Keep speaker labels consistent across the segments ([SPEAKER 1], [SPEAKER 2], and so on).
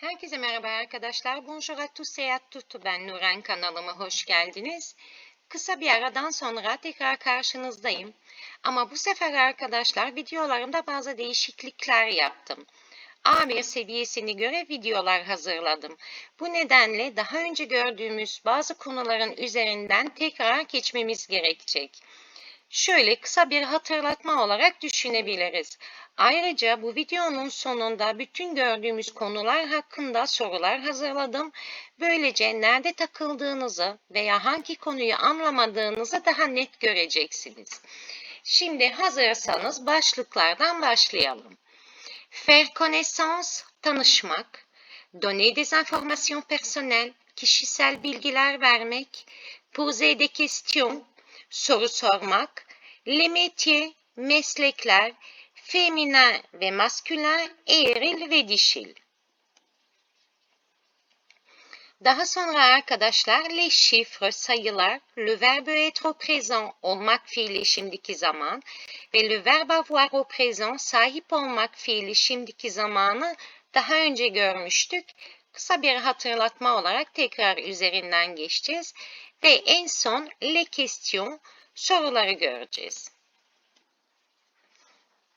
[SPEAKER 1] Herkese merhaba arkadaşlar. Bonjour à tous et à toutes. Ben Nuren kanalıma hoş geldiniz. Kısa bir aradan sonra tekrar karşınızdayım. Ama bu sefer arkadaşlar videolarımda bazı değişiklikler yaptım. A1 seviyesini göre videolar hazırladım. Bu nedenle daha önce gördüğümüz bazı konuların üzerinden tekrar geçmemiz gerekecek. Şöyle kısa bir hatırlatma olarak düşünebiliriz. Ayrıca bu videonun sonunda bütün gördüğümüz konular hakkında sorular hazırladım. Böylece nerede takıldığınızı veya hangi konuyu anlamadığınızı daha net göreceksiniz. Şimdi hazırsanız başlıklardan başlayalım. Faire connaissance, tanışmak. Donner des informations personnelles, kişisel bilgiler vermek. Poser des questions, soru sormak. Les métiers, meslekler, féminin ve maskülen, eril ve dişil. Daha sonra arkadaşlar les chiffres, sayılar, le verbe être au présent olmak fiili şimdiki zaman ve le verbe avoir au présent sahip olmak fiili şimdiki zamanı daha önce görmüştük. Kısa bir hatırlatma olarak tekrar üzerinden geçeceğiz ve en son les questions soruları göreceğiz.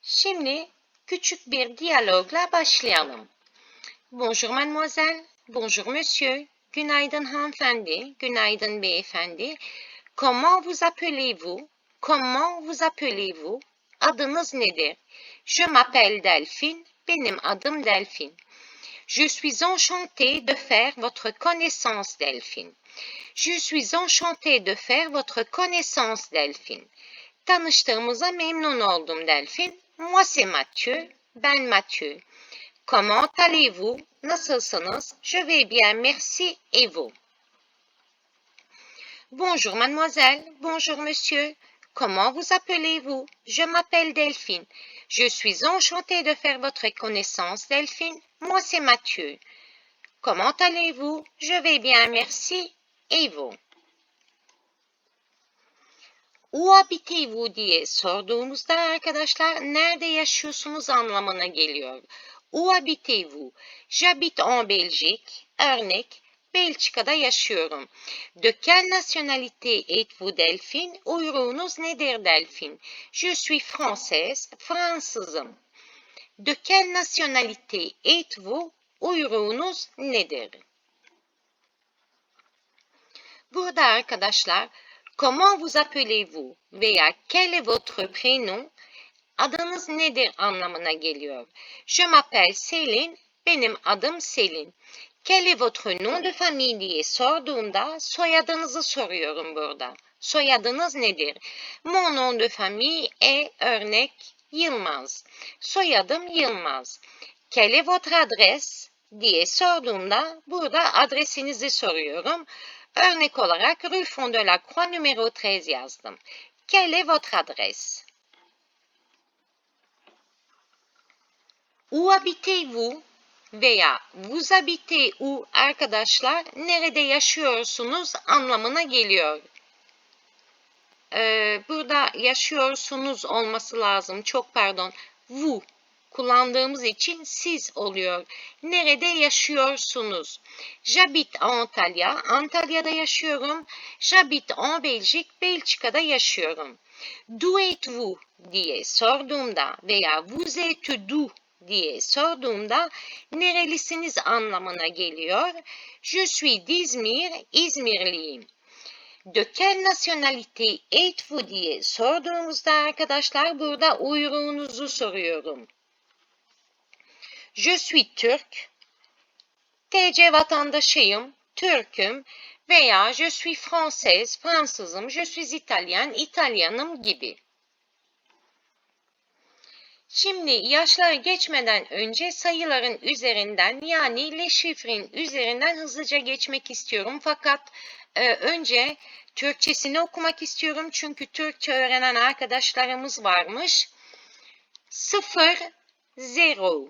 [SPEAKER 1] Şimdi küçük bir diyalogla başlayalım. Bonjour mademoiselle, bonjour monsieur, günaydın hanımefendi, günaydın beyefendi. Comment vous appelez-vous? Comment vous appelez-vous? Adınız nedir? Je m'appelle Delphine, benim adım Delphine. Je suis enchantée de faire votre connaissance, Delphine. Je suis enchantée de faire votre connaissance, Delphine. Tanıştığımıza memnun oldum Delphine. Moi c'est Mathieu. Ben Mathieu. Comment allez-vous? Je vais bien, merci. Et vous? Bonjour mademoiselle. Bonjour monsieur. Comment vous appelez-vous? Je m'appelle Delphine. Je suis enchantée de faire votre connaissance, Delphine. Moi c'est Mathieu. Comment allez-vous? Je vais bien, merci. Et vous? Uabite diye sorduğumuzda arkadaşlar nerede yaşıyorsunuz anlamına geliyor. Uhabitez-vous? J'habite en Belgique. Örnek, Belçika'da yaşıyorum. De quelle nationalité êtes-vous Delphine? Uyruğunuz nedir Delphine? Je suis française. Fransızım. De quelle nationalité êtes-vous? Uyruğunuz nedir? Burada arkadaşlar Comment vous appelez-vous veya quel est votre prénom? Adınız nedir anlamına geliyor. Je m'appelle Selin. Benim adım Selin. Quel est votre nom de famille diye sorduğunda soyadınızı soruyorum burada. Soyadınız nedir? Mon nom de famille est örnek Yılmaz. Soyadım Yılmaz. Quelle est votre adresse diye sorduğumda burada adresinizi soruyorum. Örnek olarak Rue Fondeur la Croix numero 13 yazdım. Quelle est votre adresse? Où habitez-vous? veya vous habitez où arkadaşlar nerede yaşıyorsunuz anlamına geliyor. Ee, burada yaşıyorsunuz olması lazım. Çok pardon. Vous kullandığımız için siz oluyor. Nerede yaşıyorsunuz? J'habite Antalya. Antalya'da yaşıyorum. J'habite en Belgique. Belçika'da yaşıyorum. D'où êtes-vous diye sorduğumda veya vous êtes d'où diye sorduğumda nerelisiniz anlamına geliyor. Je suis d'Izmir, İzmirliyim. De quelle nationalité êtes-vous diye sorduğumuzda arkadaşlar burada uyruğunuzu soruyorum. Je suis Türk. TC vatandaşıyım, Türk'üm veya je suis française, Fransızım, je suis italien, İtalyanım gibi. Şimdi yaşlara geçmeden önce sayıların üzerinden yani le şifrin üzerinden hızlıca geçmek istiyorum. Fakat e, önce Türkçesini okumak istiyorum. Çünkü Türkçe öğrenen arkadaşlarımız varmış. 0, 0,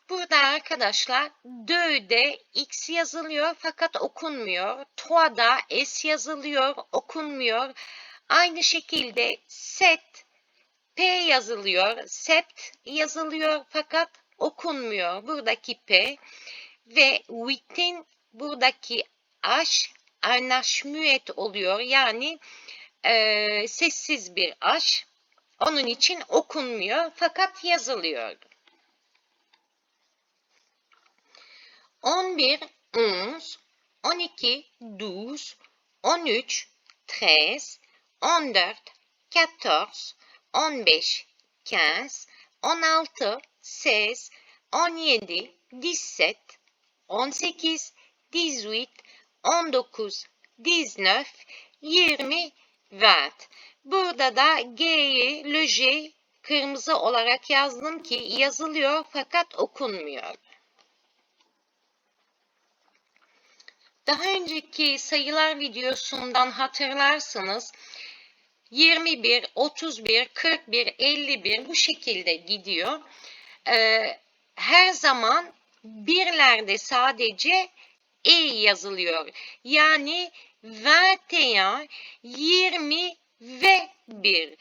[SPEAKER 1] Burada arkadaşlar dö'de x yazılıyor fakat okunmuyor. Toa'da s yazılıyor, okunmuyor. Aynı şekilde set p yazılıyor, sept yazılıyor fakat okunmuyor. Buradaki p ve within buradaki h arnaşmüet oluyor. Yani e, sessiz bir h. Onun için okunmuyor fakat yazılıyor. 11, 11, 12, 12, 13, 13, 14, 14, 15, 15, 16, 16, 17, 17, 18, 18, 19, 19, 20, 20. Burada da G'yi, L'J kırmızı olarak yazdım ki yazılıyor fakat okunmuyor. Daha önceki sayılar videosundan hatırlarsanız 21, 31, 41, 51 bu şekilde gidiyor. Ee, her zaman birlerde sadece e yazılıyor. Yani 21, 20 ve 1.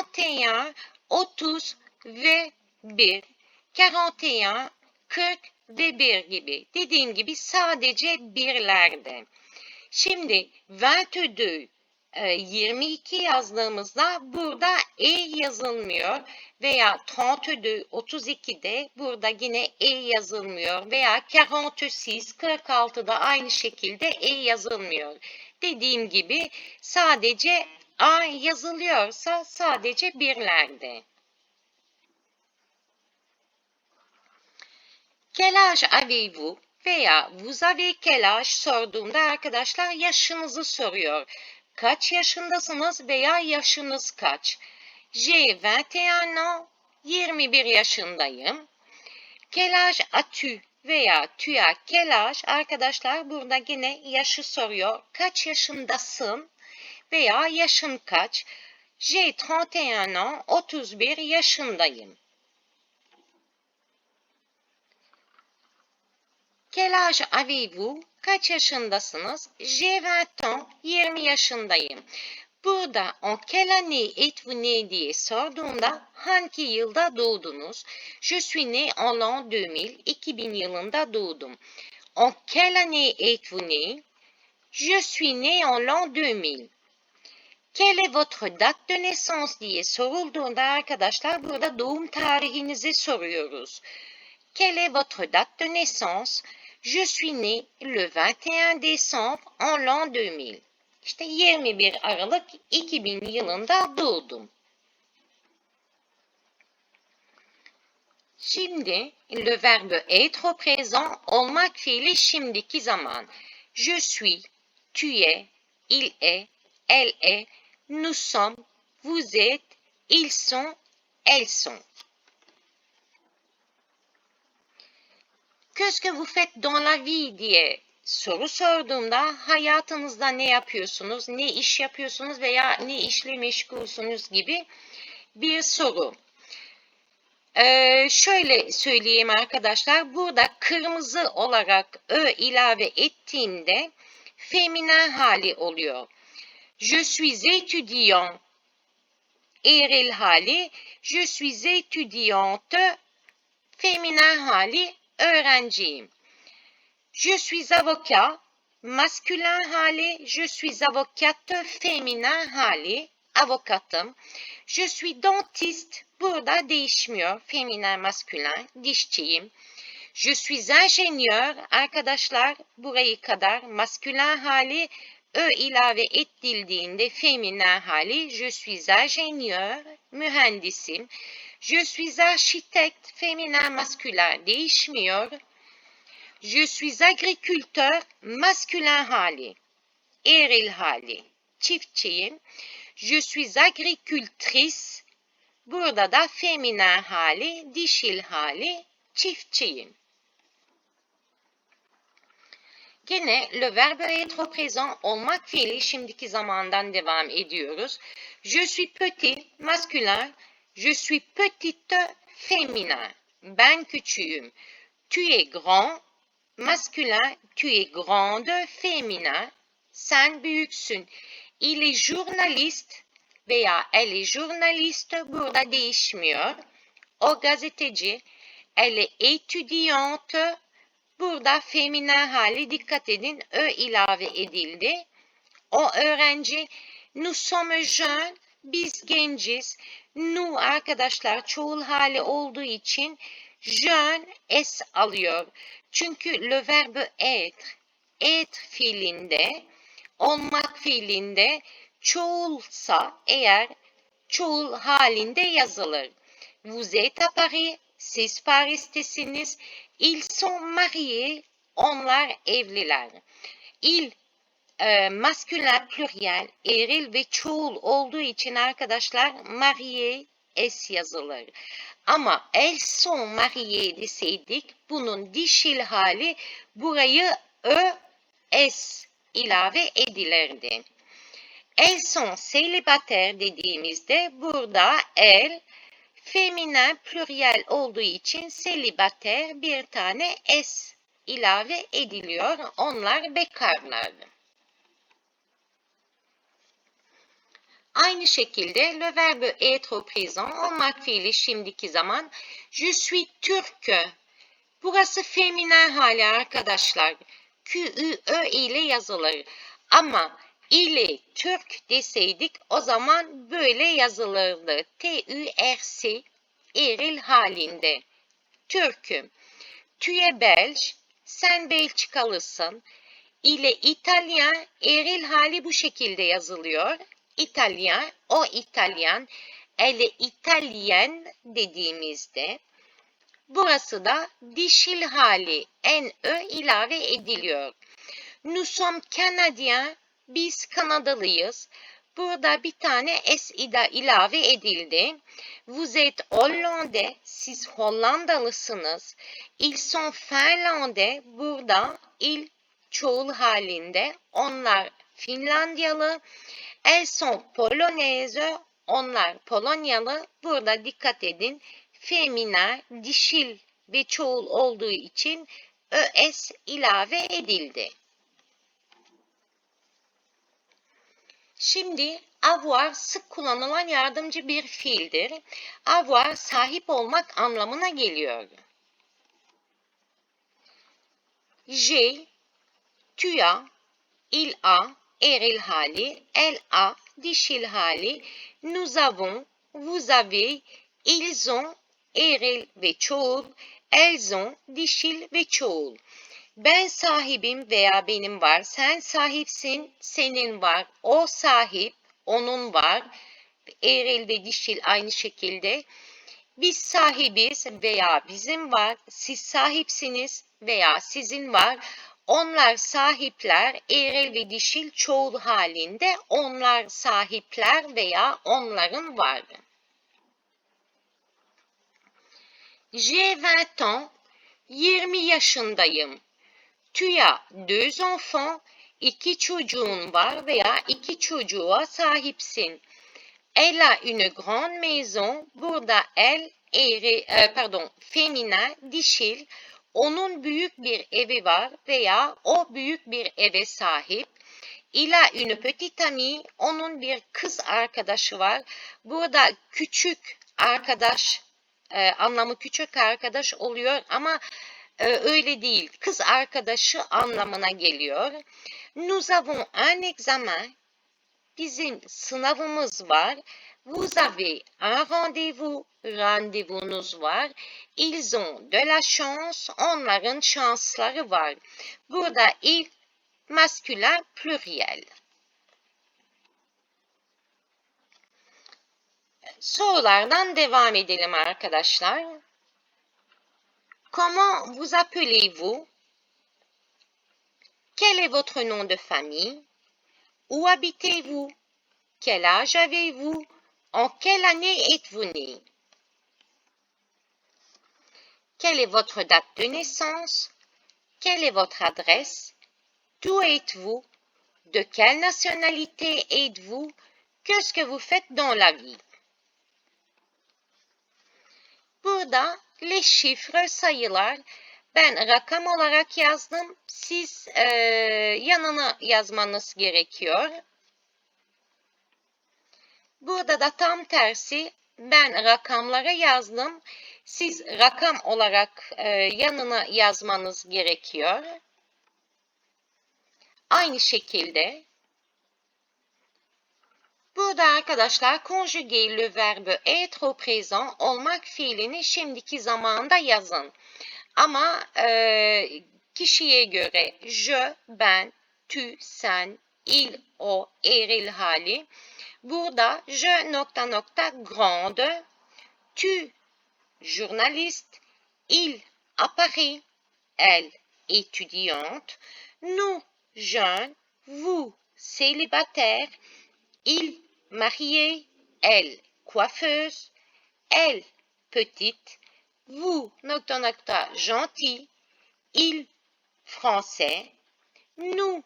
[SPEAKER 1] 31, 30 ve 1. 41, ve bir gibi. Dediğim gibi sadece birlerde. Şimdi vertüdü 22 e, yazdığımızda burada E yazılmıyor veya 32 32'de burada yine E yazılmıyor veya 46 46'da aynı şekilde E yazılmıyor. Dediğim gibi sadece A yazılıyorsa sadece birlerde. Kelaj avez-vous veya vous avez quel sorduğumda arkadaşlar yaşınızı soruyor. Kaç yaşındasınız veya yaşınız kaç? J'ai 21 ans, 21 yaşındayım. Kelaj Atü veya tüya kelaj arkadaşlar burada yine yaşı soruyor. Kaç yaşındasın veya yaşın kaç? J'ai 31 ans, 31 yaşındayım. Quel âge avez-vous? Kaç yaşındasınız? J'ai 20 ans. 20 yaşındayım. Burada en quelle année êtes-vous né diye sorduğumda hangi yılda doğdunuz? Je suis né en l'an 2000. 2000 yılında doğdum. En quelle année êtes-vous né? Je suis né en l'an 2000. Quelle est votre date de naissance diye sorulduğunda arkadaşlar burada doğum tarihinizi soruyoruz. Quelle est votre date de naissance? Je suis né le 21 décembre en l'an 2000. İşte 21 Aralık 2000 yılında doğdum. Şimdi le verbe être présent olmak fiili şimdiki zaman. Je suis, tu es, il est, elle est, nous sommes, vous êtes, ils sont, elles sont. Qu'est-ce que dans la vie diye soru sorduğumda hayatınızda ne yapıyorsunuz, ne iş yapıyorsunuz veya ne işle meşgulsunuz gibi bir soru. Ee, şöyle söyleyeyim arkadaşlar. Burada kırmızı olarak ö ilave ettiğimde feminen hali oluyor. Je suis étudiant. Eril hali. Je suis étudiante. Feminen hali öğrenciyim. Je suis avocat maskülen hali, je suis avocate feminen hali, avokatım. Je suis dentiste burada değişmiyor. Feminen maskülen, dişçiyim. Je suis ingénieur arkadaşlar burayı kadar maskülen hali ö ilave ettildiğinde feminen hali je suis ingénieur mühendisim. Je suis architecte féminin masculin değişmiyor. Je suis agriculteur masculin hali. Eril hali. Çiftçiyim. Je suis agricultrice. Burada da feminen hali, dişil hali, çiftçiyim. Gene le verbe être présent olmak fiili şimdiki zamandan devam ediyoruz. Je suis petit masculin Je suis petite féminin. Ben küçüğüm. Tu es grand masculin. Tu es grande féminin. Sen büyüksün. Il est journaliste veya elle est journaliste burada değişmiyor. O gazeteci. Elle est étudiante. Burada feminen hali dikkat edin. Ö ilave edildi. O öğrenci. Nous sommes jeunes. Biz genciz. Nu arkadaşlar çoğul hali olduğu için jeune s alıyor. Çünkü le verbe être, être fiilinde, olmak fiilinde çoğulsa eğer çoğul halinde yazılır. Vous êtes à Paris, siz Paris'tesiniz. Ils sont mariés, onlar evliler. Il e, masküler, plüriyel, eril ve çoğul olduğu için arkadaşlar Marie S yazılır. Ama el son Marie deseydik bunun dişil hali burayı Ö, S ilave edilirdi. El son selibater dediğimizde burada el feminen pluriel olduğu için selibater bir tane S ilave ediliyor. Onlar bekarlardı. Aynı şekilde le verbe être présent olmak fiili şimdiki zaman. Je suis turc. Burası feminen hali arkadaşlar. Q, Ü, Ö ile yazılır. Ama ile Türk deseydik o zaman böyle yazılırdı. T, Ü, R, C eril halinde. Türk'üm. Tüye Belç, sen Belçikalısın ile İtalyan eril hali bu şekilde yazılıyor. İtalyan, o İtalyan, ele İtalyen dediğimizde burası da dişil hali en ö ilave ediliyor. Nous sommes Canadiens, biz Kanadalıyız. Burada bir tane s ida ilave edildi. Vous êtes Hollandais, siz Hollandalısınız. Ils sont Finlandais, burada il çoğul halinde. Onlar Finlandiyalı. Elles sont polonaises. Onlar Polonyalı. Burada dikkat edin. Femina, dişil ve çoğul olduğu için ös ilave edildi. Şimdi avoir sık kullanılan yardımcı bir fiildir. Avoir sahip olmak anlamına geliyor. J, tu as, il a, eril hali, elle a dişil hali, nous avons, vous avez, ils ont, eril ve çoğul, elles ont, dişil ve çoğul. Ben sahibim veya benim var, sen sahipsin, senin var, o sahip, onun var, eril ve dişil aynı şekilde. Biz sahibiz veya bizim var, siz sahipsiniz veya sizin var, onlar sahipler eril ve dişil çoğul halinde onlar sahipler veya onların vardı. J'ai 20 ans, 20 yaşındayım. Tu as deux enfants, iki çocuğun var veya iki çocuğa sahipsin. Elle a une grande maison, burada el, eri, e, pardon, feminin, dişil, onun büyük bir evi var veya o büyük bir eve sahip. Il a une petite amie, onun bir kız arkadaşı var. Burada küçük arkadaş e, anlamı küçük arkadaş oluyor ama e, öyle değil. Kız arkadaşı anlamına geliyor. Nous avons un examen. Bizim sınavımız var. Vous avez un rendez-vous, rendez-vous nous voir. Ils ont de la chance, on a chance chance la Gouda il masculin pluriel. Sorulardan devam edelim Comment vous appelez-vous? Quel est votre nom de famille? Où habitez-vous? Quel âge avez-vous? En quelle année êtes-vous né Quelle est votre date de naissance Quelle est votre adresse D'où êtes-vous De quelle nationalité êtes-vous Qu'est-ce que vous faites dans la vie Burada les sayılar ben rakam olarak yazdım. Siz yanına yazmanız gerekiyor. Burada da tam tersi ben rakamlara yazdım. Siz rakam olarak e, yanına yazmanız gerekiyor. Aynı şekilde Burada arkadaşlar conjugué le verbe être au présent olmak fiilini şimdiki zamanda yazın. Ama e, kişiye göre je, ben, tu, sen, il o eril hali. Burada je nokta nokta grande. Tu journaliste. Il à Paris. Elle étudiante. Nous jeunes. Vous célibataire. Il marié. Elle coiffeuse. Elle petite. Vous nocta nocta gentil. Il français. Nous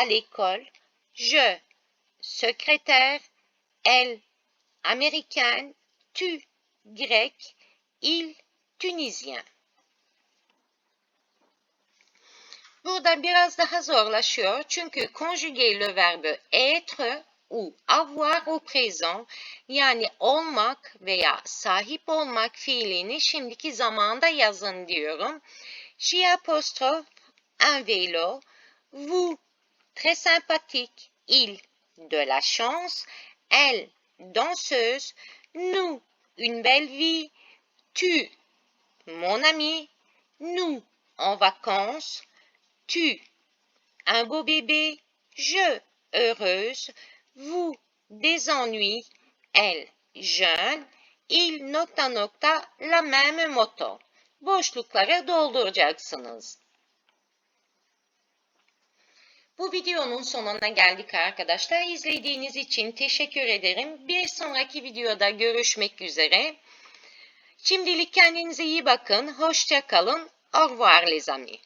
[SPEAKER 1] à l'école. Je, secrétaire. Elle, américaine. Tu, grec. Il, tunisien. Burada biraz daha zorlaşıyor çünkü konjugeli verbe être ou avoir au présent yani olmak veya sahip olmak fiilini şimdiki zamanda yazın diyorum. J'apostrophe un vélo, vous très sympathique. Il, de la chance. Elle, danseuse. Nous, une belle vie. Tu, mon ami. Nous, en vacances. Tu, un beau bébé. Je, heureuse. Vous, des ennuis. Elle, jeune. il nokta nokta la même moto. dolduracaksınız. Bu videonun sonuna geldik arkadaşlar. İzlediğiniz için teşekkür ederim. Bir sonraki videoda görüşmek üzere. Şimdilik kendinize iyi bakın. Hoşça kalın. Au revoir les amis.